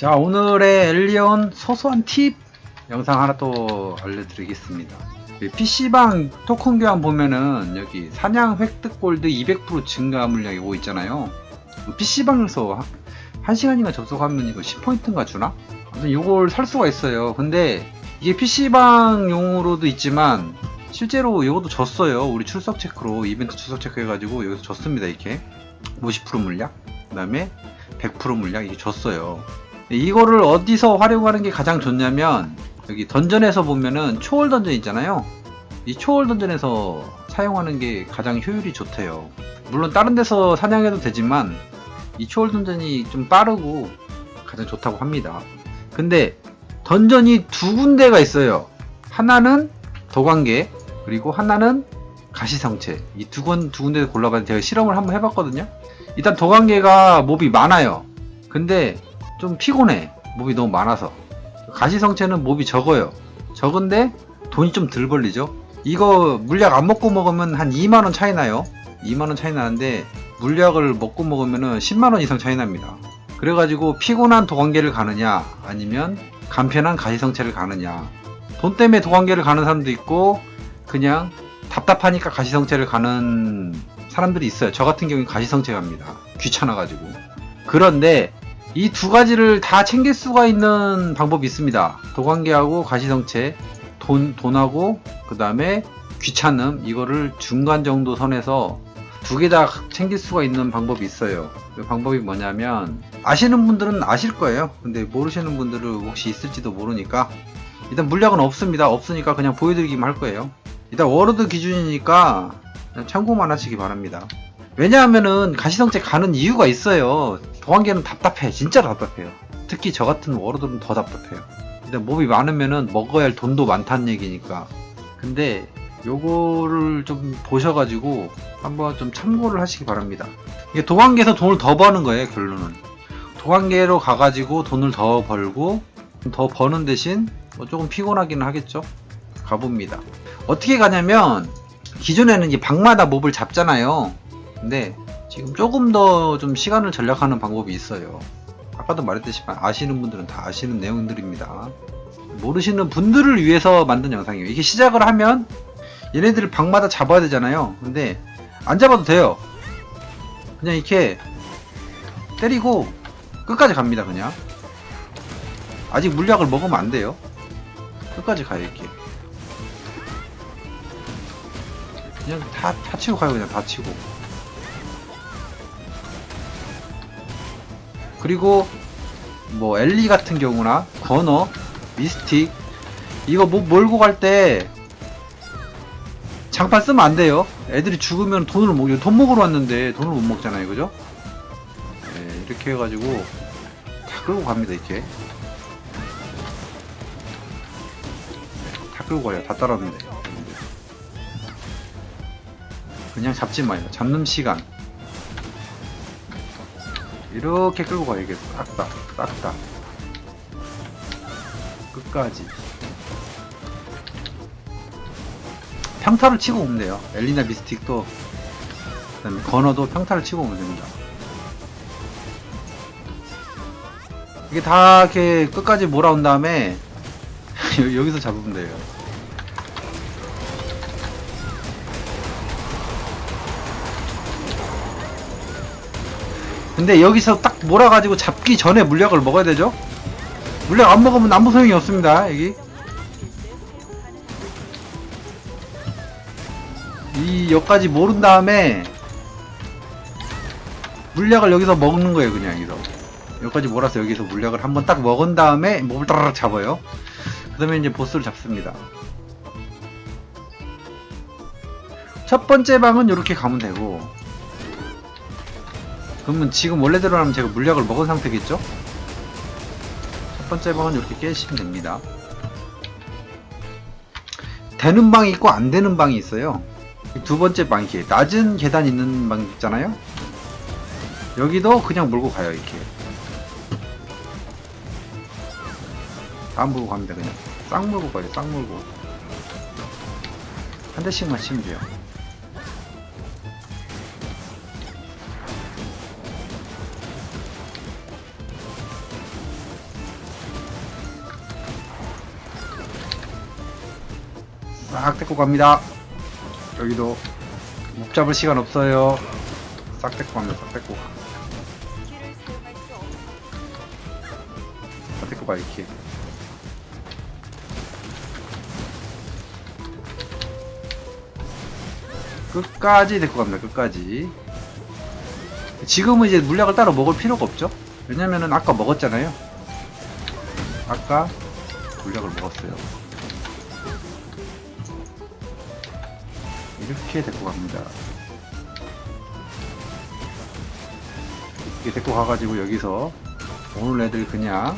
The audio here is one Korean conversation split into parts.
자 오늘의 엘리온 소소한 팁 영상 하나 또 알려드리겠습니다. PC방 토큰 교환 보면은 여기 사냥 획득 골드 200% 증가 물량이 오고 있잖아요. PC방에서 1시간인가 접속하면 이거 10포인트인가 주나? 아무튼 이걸 살 수가 있어요. 근데 이게 PC방용으로도 있지만 실제로 이것도 졌어요. 우리 출석 체크로 이벤트 출석 체크 해가지고 여기서 졌습니다 이렇게. 50% 물량. 그 다음에 100% 물량 이게 졌어요 이거를 어디서 활용하는 게 가장 좋냐면 여기 던전에서 보면은 초월 던전 있잖아요. 이 초월 던전에서 사용하는 게 가장 효율이 좋대요. 물론 다른 데서 사냥해도 되지만 이 초월 던전이 좀 빠르고 가장 좋다고 합니다. 근데 던전이 두 군데가 있어요. 하나는 도관계 그리고 하나는 가시성체. 이 두 군, 두 군데 골라봤는데 제가 실험을 한번 해봤거든요. 일단 도관계가 몹이 많아요. 근데 좀 피곤해. 몹이 너무 많아서. 가시성체는 몹이 적어요. 적은데 돈이 좀 덜 벌리죠. 이거 물약 안 먹고 먹으면 한 2만원 차이 나요. 2만원 차이 나는데 물약을 먹고 먹으면 10만원 이상 차이 납니다. 그래가지고 피곤한 도관계를 가느냐 아니면 간편한 가시성체를 가느냐. 돈 때문에 도관계를 가는 사람도 있고 그냥 답답하니까 가시성체를 가는 사람들이 있어요. 저 같은 경우는 가시성체 갑니다. 귀찮아가지고. 그런데 이 두 가지를 다 챙길 수가 있는 방법이 있습니다. 도관계하고 가시성체, 돈, 돈하고, 그 다음에 귀찮음, 이거를 중간 정도 선에서 두 개 다 챙길 수가 있는 방법이 있어요. 그 방법이 뭐냐면, 아시는 분들은 아실 거예요. 근데 모르시는 분들은 혹시 있을지도 모르니까, 일단 물약은 없습니다. 없으니까 그냥 보여드리기만 할 거예요. 일단 워로드 기준이니까 참고만 하시기 바랍니다. 왜냐하면은 가시성체 가는 이유가 있어요. 도관계는 답답해. 진짜 답답해요. 특히 저 같은 워로드는 더 답답해요. 일단 몹이 많으면은 먹어야 할 돈도 많다는 얘기니까. 근데 요거를 좀 보셔가지고 한번 좀 참고를 하시기 바랍니다. 이게 도관계에서 돈을 더 버는 거예요, 결론은. 도관계로 가가지고 돈을 더 벌고 더 버는 대신 뭐 조금 피곤하기는 하겠죠. 가봅니다. 어떻게 가냐면 기존에는 이 방마다 몹을 잡잖아요. 근데 지금 조금 더 좀 시간을 절약하는 방법이 있어요. 아까도 말했듯이 아시는 분들은 다 아시는 내용들입니다. 모르시는 분들을 위해서 만든 영상이에요. 이게 시작을 하면 얘네들을 방마다 잡아야 되잖아요. 근데 안 잡아도 돼요. 그냥 이렇게 때리고 끝까지 갑니다. 그냥 아직 물약을 먹으면 안 돼요. 끝까지 가요 이렇게. 그냥 다, 다 치고 가요 그냥 다 치고 그리고 뭐 엘리 같은 경우나 건어 미스틱 이거 뭐 몰고 갈 때 장판 쓰면 안 돼요. 애들이 죽으면 돈을 못, 돈 먹으러 왔는데 돈을 못 먹잖아요. 그죠? 네, 이렇게 해가지고 다 끌고 갑니다 이렇게 네, 다 끌고 가요. 다 따라오는데. 그냥 잡지 마요. 잡는 시간 이렇게 끌고 가야 겠어 싹다 싹다 끝까지. 평타를 치고 오면 돼요. 엘리나 미스틱도. 그 다음에 건어도 평타를 치고 오면 됩니다. 이게 다 이렇게 끝까지 몰아온 다음에 여기서 잡으면 돼요 근데 여기서 딱 몰아가지고 잡기 전에 물약을 먹어야 되죠? 물약 안 먹으면 아무 소용이 없습니다, 여기. 이 여기까지 모른 다음에 물약을 여기서 먹는 거예요, 그냥 여기서. 여기까지 몰아서 여기서 물약을 한번 딱 먹은 다음에 몸을 따라락 잡아요. 그 다음에 이제 보스를 잡습니다. 첫 번째 방은 이렇게 가면 되고 그러면 지금 원래대로 하면 제가 물약을 먹은 상태겠죠? 첫 번째 방은 이렇게 깨시면 됩니다. 되는 방이 있고 안 되는 방이 있어요. 두 번째 방 이렇게 낮은 계단 있는 방 있잖아요. 여기도 그냥 몰고 가요 이렇게. 다 몰고 갑니다 그냥. 싹 몰고 가요 싹 몰고. 한 대씩만 치면 돼요. 싹 데리고 갑니다. 여기도 목 잡을 시간 없어요. 싹 데리고 갑니다. 싹 데리고 가. 싹 데리고 가 이렇게. 끝까지 데리고 갑니다. 끝까지. 지금은 이제 물약을 따로 먹을 필요가 없죠. 왜냐면은 아까 먹었잖아요. 아까 물약을 먹었어요. 이렇게 데리고 갑니다. 이렇게 데리고 가가지고 여기서 오늘 애들 그냥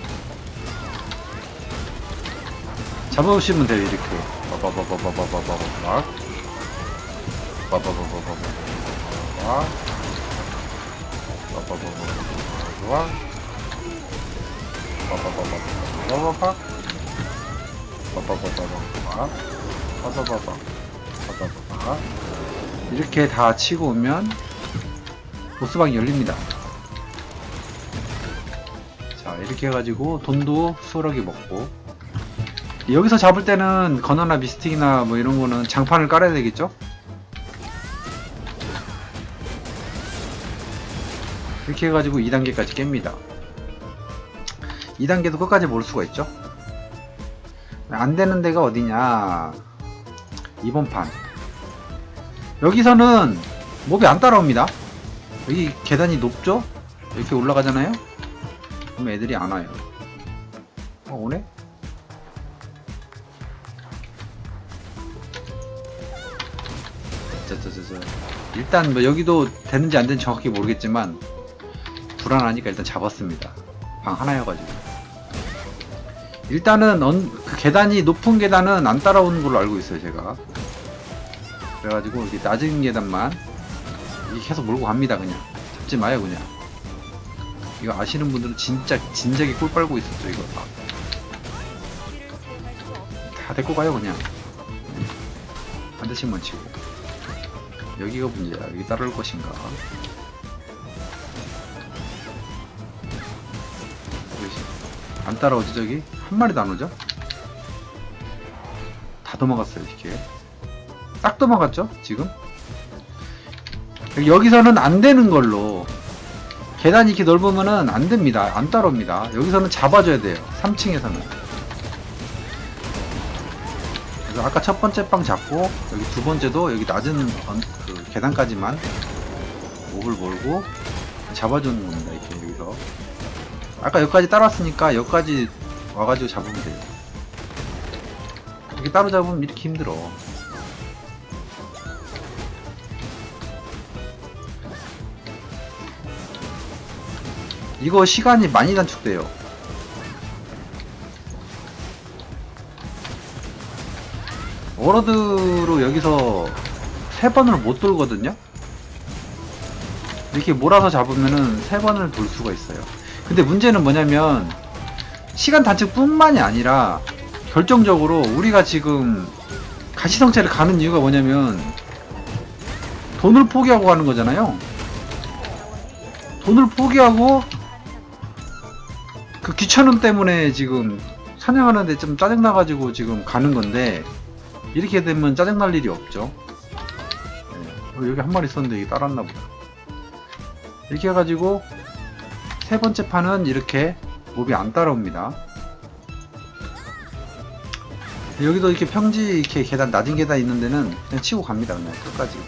잡아오시면 돼요 이렇게. 빠바바바바바바바박 빠바바바바바바박 빠바바바바바박 빠바바바바바박 빠바바바바박 빠바바바. 빠바바바 이렇게 다 치고 오면 보스방이 열립니다. 자 이렇게 해가지고 돈도 수월하게 먹고. 여기서 잡을 때는 건어나 미스틱이나 뭐 이런 거는 장판을 깔아야 되겠죠? 이렇게 해가지고 2단계까지 깹니다. 2단계도 끝까지 볼 수가 있죠? 안 되는 데가 어디냐? 이번 판 여기서는 몹이 안 따라옵니다 여기 계단이 높죠? 이렇게 올라가잖아요? 그럼 애들이 안 와요 어 오네? 자자자자 일단 뭐 여기도 되는지 안 되는지 정확히 모르겠지만 불안하니까 일단 잡았습니다 방 하나여가지고 일단은 언, 그 계단이 높은 계단은 안 따라오는 걸로 알고 있어요 제가 그래가지고 이렇게 낮은 계단만 계속 몰고 갑니다 그냥. 잡지 마요 그냥. 이거 아시는 분들은 진짜 진작에 꿀 빨고 있었죠 이거. 다, 다 데리고 가요 그냥. 한 대씩만 치고. 여기가 문제야. 여기 따라올 것인가? 안 따라오지 저기? 한 마리도 안 오죠? 다 도망갔어요 이렇게 딱 도망갔죠 지금? 여기서는 안 되는 걸로. 계단이 이렇게 넓으면은 안 됩니다. 안 따라옵니다. 여기서는 잡아줘야 돼요. 3층에서는. 그래서 아까 첫 번째 방 잡고 여기 두 번째도 여기 낮은 언- 그 계단까지만 몹을 몰고 잡아주는 겁니다 이렇게 여기서. 아까 여기까지 따라왔으니까 여기까지 와가지고 잡으면 돼요. 이렇게 따로 잡으면 이렇게 힘들어 이거 시간이 많이 단축돼요. 워러드로 여기서 세 번을 못 돌거든요? 이렇게 몰아서 잡으면은 세 번을 돌 수가 있어요. 근데 문제는 뭐냐면 시간 단축 뿐만이 아니라 결정적으로 우리가 지금 가시성체를 가는 이유가 뭐냐면 돈을 포기하고 가는 거잖아요. 돈을 포기하고 그 귀찮음 때문에 지금 사냥하는데 좀 짜증나가지고 지금 가는 건데 이렇게 되면 짜증날 일이 없죠 네. 어, 여기 한 마리 있었는데 이게 따랐나 보다 이렇게 해가지고 세 번째 판은 이렇게 몹이 안 따라옵니다. 여기도 이렇게 평지 이렇게 계단 낮은 계단 있는 데는 그냥 치고 갑니다. 그냥 끝까지.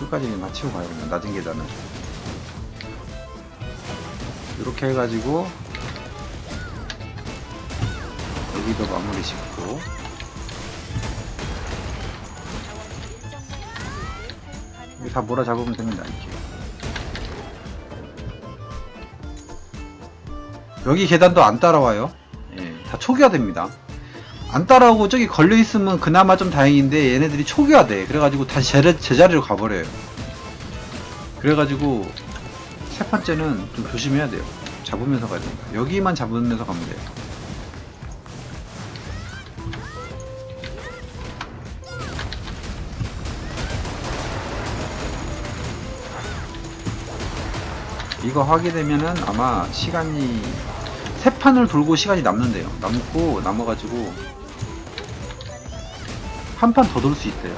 끝까지 그냥 다 치고 가요. 그냥 낮은 계단은. 이렇게 해가지고 여기도 마무리 짓고 여기 다 몰아 잡으면 됩니다. 이렇게. 여기 계단도 안 따라와요. 예, 다 초기화됩니다. 안 따라오고 저기 걸려 있으면 그나마 좀 다행인데 얘네들이 초기화돼. 그래가지고 다시 제, 제자리로 가버려요. 그래가지고 세 번째는 좀 조심해야 돼요. 잡으면서 가야 됩니다. 여기만 잡으면서 가면 돼요. 이거 하게 되면은 아마 시간이 세 판을 돌고 시간이 남는데요. 남고 남아가지고 한 판 더 돌 수 있대요.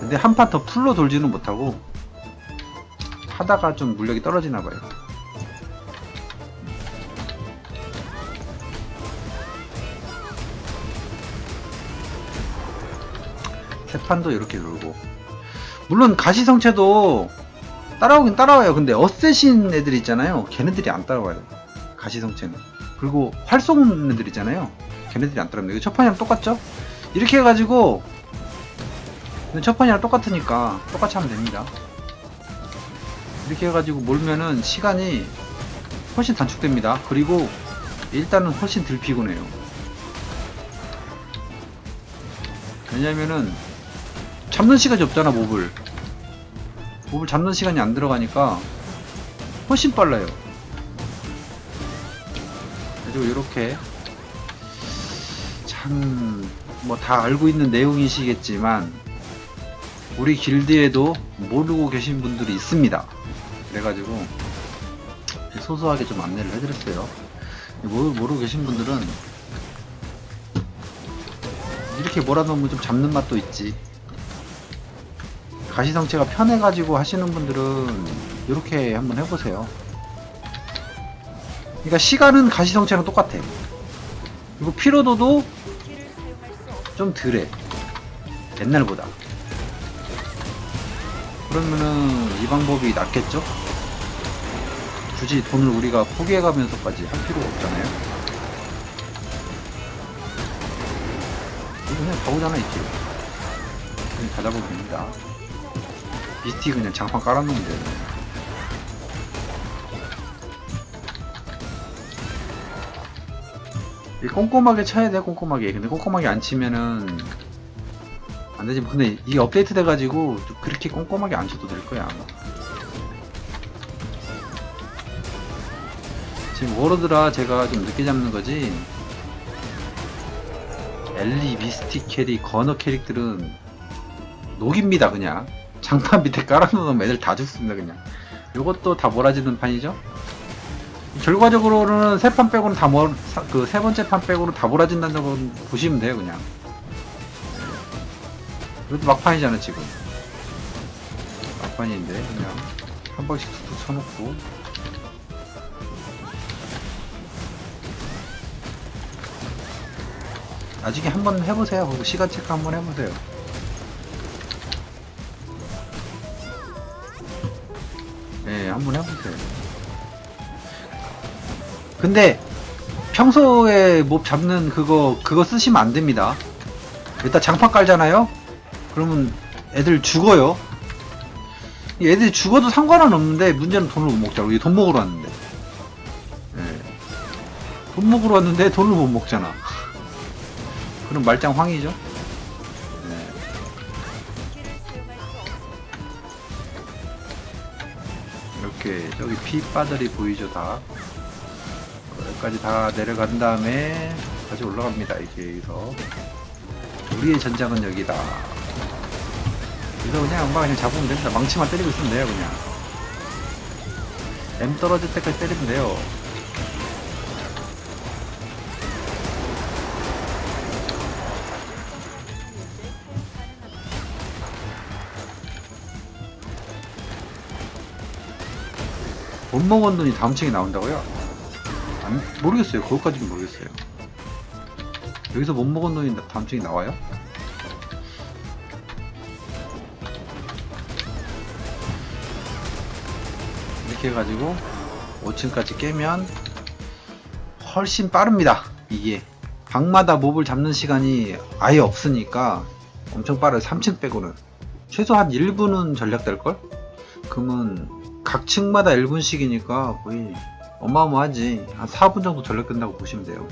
근데 한 판 더 풀로 돌지는 못하고 하다가 좀 물력이 떨어지나 봐요. 세 판도 이렇게 돌고 물론 가시성체도 따라오긴 따라와요. 근데 어쌔신 애들 있잖아요. 걔네들이 안 따라와요. 가시성체는. 그리고 활송 애들 있잖아요. 걔네들이 안 따라옵니다. 첫 판이랑 똑같죠? 이렇게 해가지고 첫 판이랑 똑같으니까 똑같이 하면 됩니다. 이렇게 해가지고 몰면은 시간이 훨씬 단축됩니다. 그리고 일단은 훨씬 덜 피곤해요. 왜냐면은 잡는 시간이 없잖아 몹을 몹을 잡는 시간이 안 들어가니까 훨씬 빨라요. 그리고 이렇게 참 뭐 다 알고 있는 내용이시겠지만 우리 길드에도 모르고 계신 분들이 있습니다. 그래가지고 소소하게 좀 안내를 해드렸어요. 모르, 모르고 계신 분들은 이렇게 몰아놓으면 좀 잡는 맛도 있지. 가시성체가 편해가지고 하시는 분들은 이렇게 한번 해보세요. 그러니까 시간은 가시성체랑 똑같아. 그리고 피로도도 좀 덜해. 옛날보다. 그러면은 이 방법이 낫겠죠? 굳이 돈을 우리가 포기해가면서까지 할 필요가 없잖아요. 이거 그냥 가보잖아, 있지. 그냥 다 잡으면 됩니다. 비스티 그냥 장판 깔아놓으면. 이 꼼꼼하게 쳐야 돼, 꼼꼼하게. 근데 꼼꼼하게 안 치면은 안 되지. 근데 이게 업데이트 돼가지고 좀 그렇게 꼼꼼하게 안 쳐도 될 거야, 아마. 지금 워로드라 제가 좀 늦게 잡는 거지. 엘리, 미스틱 캐릭, 거너 캐릭들은 녹입니다, 그냥. 장판 밑에 깔아놓으면 애들 다 죽습니다, 그냥. 요것도 다 몰아지는 판이죠? 결과적으로는 세 판 빼고는 다 몰, 그 세 번째 판 빼고는 다 몰아진다는 건 보시면 돼요, 그냥. 그래도 막판이잖아, 지금. 막판인데, 그냥. 한 번씩 툭툭 쳐놓고. 나중에 한 번 해보세요. 그리고 시간 체크 한 번 해보세요. 네, 한 번 해보세요. 근데 평소에 몹 잡는 그거 그거 쓰시면 안 됩니다. 일단 장판 깔잖아요. 그러면 애들 죽어요. 이 애들이 죽어도 상관은 없는데 문제는 돈을 못 먹자고. 이게 돈 먹으러 왔는데. 예. 돈 먹으러 왔는데 돈을 못 먹잖아. 그럼 말짱 황이죠. 네. 이렇게 저기 핏바들이 보이죠 다. 여기까지 다 내려간 다음에 다시 올라갑니다. 이렇게 여기서 우리의 전장은 여기다. 여기서 그냥 엄마 그냥 잡으면 됩니다. 망치만 때리고 있으면 돼요 그냥. M 떨어질 때까지 때리면 돼요. 못 먹은 돈이 다음 층에 나온다고요? 안, 모르겠어요. 그것까지는 모르겠어요. 여기서 못 먹은 나- 다음 층에 나와요? 이렇게 해가지고 5층까지 깨면 훨씬 빠릅니다. 이게 방마다 몹을 잡는 시간이 아예 없으니까 엄청 빠르요 3층 빼고는 최소 한 1분은 전략될걸? 그러면 각 층마다 1분씩이니까 거의 어마어마하지. 한 4분 정도 전력된다고 보시면 돼요.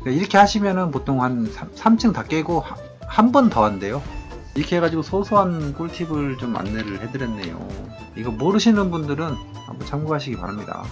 그러니까 이렇게 하시면은 보통 한 3, 층다 깨고 한 번 더 한대요. 이렇게 해가지고 소소한 꿀팁을 좀 안내를 해드렸네요. 이거 모르시는 분들은 한번 참고하시기 바랍니다.